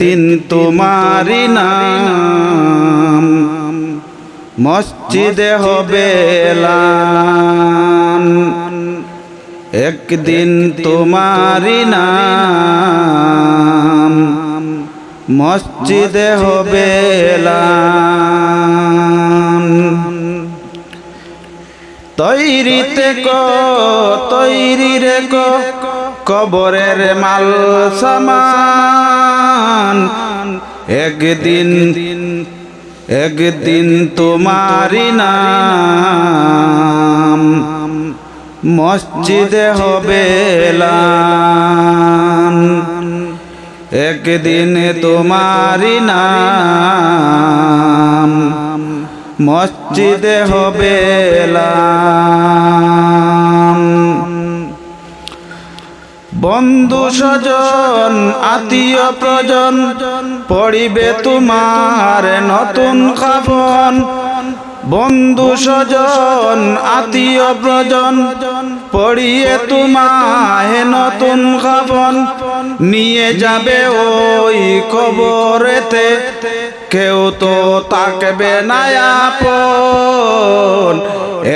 দিন তোমারি নাম। মসজিদে হবে একদিন তোমারি নাম। মসজিদে হবে তৈরিতে ক তৈরি রে ক। কবরের মাল সামান। একদিন একদিন তোমারি নাম। মসজিদে হবে একদিন তোমারি নাম। মসজিদে হবে এলান। বন্ধু স্বজন আত্মীয় প্রজন পড়িবে তোমার নতুন খাবন বন্ধু স্বজন আত্মীয় প্রজন পড়িয়ে তোমায় নতুন খাবন নিয়ে যাবে ওই কবরেতে কেউ তো তাকবে না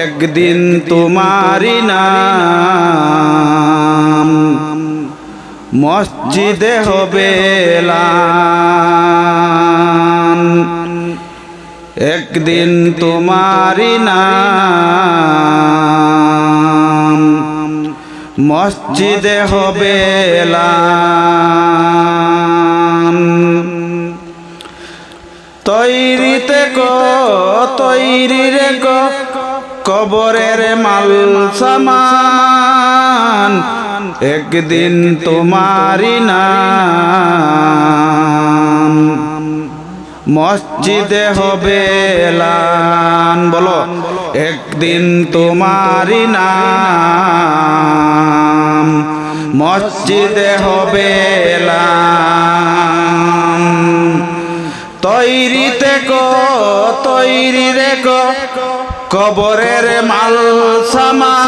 একদিন তোমারি নাম। মসজিদে হবে একদিন তোমারি নাম। মসজিদে হবে এলান। তৈরিতে ক, তৈরি রে ক, কবরের মাল সামান। একদিন তোমারি নাম। মসজিদে হবে এলান, বলো। একদিন তোমারি নাম। মসজিদে হবে এলান। তৈরিতে ক তৈরি রে ক কবরের মাল সামান।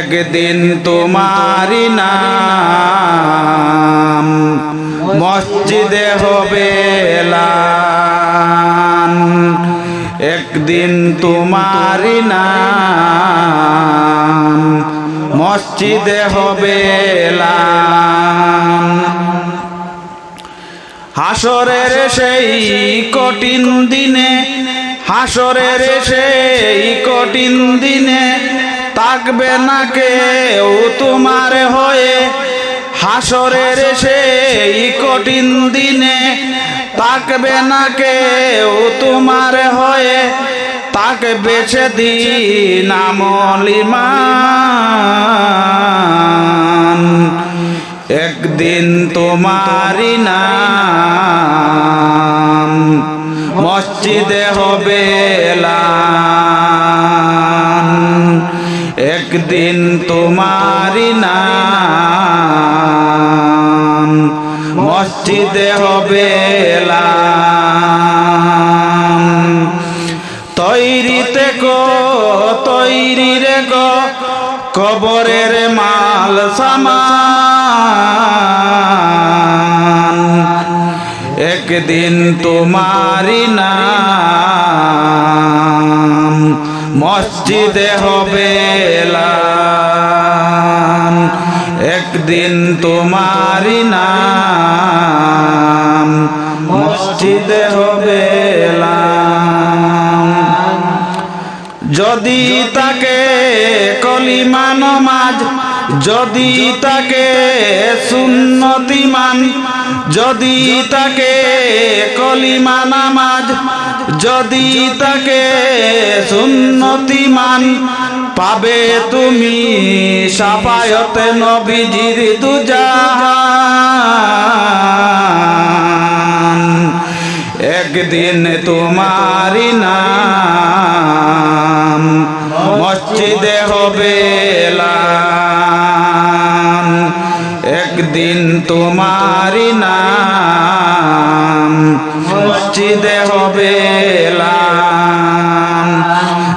একদিন তোমারি নাম, মসজিদে হবে একদিন তোমারি নাম, মসজিদে হবে এলান। হাসরের সেই কঠিন দিনে, হাসরের সেই কঠিন দিনে থাকবে না কেউ তোমার হয়ে। হাসরের সেই কঠিন দিনে থাকবে না কেউ তোমার হয়ে। তাকে বেছে দিন আমলিমান একদিন তোমারি নাম। মসজিদে হবে একদিন তোমারি নাম। মসজিদে হবে তৈরিতে গো, তৈরি রে গো, কবরের মাল সামান। একদিন তোমারি নাম, মসজিদে হবে একদিন তোমারি নাম, মসজিদে হবে যদি তাকে কলিমা নমাজ, যদি তাকে সুন্নতি মান যদি তাকে কলিমা নামাজ যদি তাকে সুন্নতি মান পাবে তুমি সাফায়তে নবীজির দুজাহান। একদিন একদিন তোমারি নাম মসজিদে হবে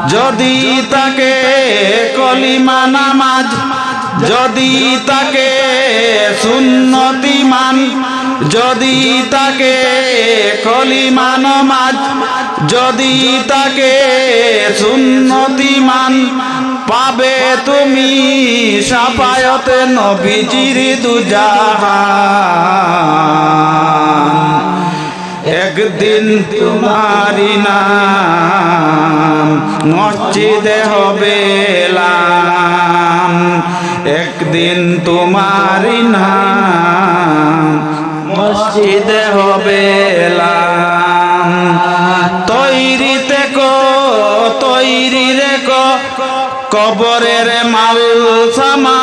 যদি তাকে কলিমা নামাজ, যদি তাকে সুন্নতিমান যদি তাকে কলিমান মাজ যদি তাকে সুন্নতিমান পাবে তুমি সাফায়তে নবীজির দুজাহান একদিন তোমারি নাম মসজিদে হবে। একদিন তোমারি নাম মসজিদে কবরের মাল সামান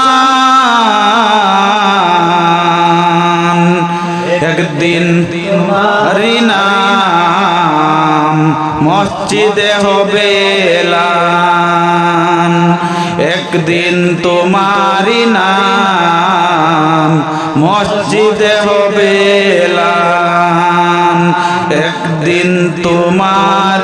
একদিন তোমারি নাম, মসজিদে হবে। একদিন তোমারি নাম, মসজিদে হবে। একদিন তোমারি